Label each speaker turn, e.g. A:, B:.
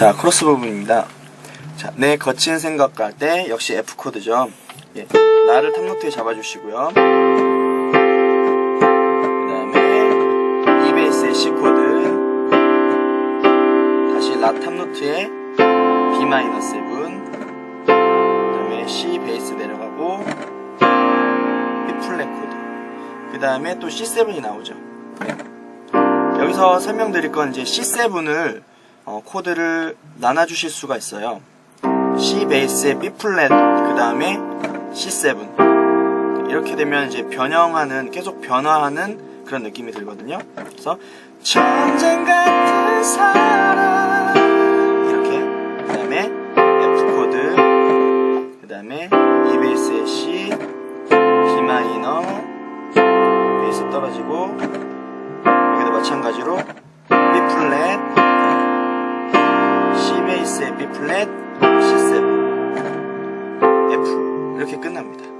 A: 자, 크로스 부분입니다. 자, 내 거친 생각과 할때 역시 F 코드죠. 예, 나를 탑노트에 잡아주시고요. 그 다음에 E 베이스의 C 코드, 다시 라 탑노트에 B 마이너 7, 그 다음에 C 베이스 내려가고 B 플랫 코드, 그 다음에 또 C7이 나오죠. 네. 여기서 설명드릴 건 이제 C7을 어, 코드를 나눠주실 수가 있어요. C 베이스의 B 플랫, 그 다음에 C7. 이렇게 되면 이제 변형하는, 계속 변화하는 그런 느낌이 들거든요. 그래서, 전쟁 같은 사랑. 이렇게. 그 다음에 F 코드. 그 다음에 E 베이스의 C, B 마이너, 베이스 떨어지고, 여기도 마찬가지로 B 플랫, C 베이스의 B 플랫, C7, F 이렇게 끝납니다.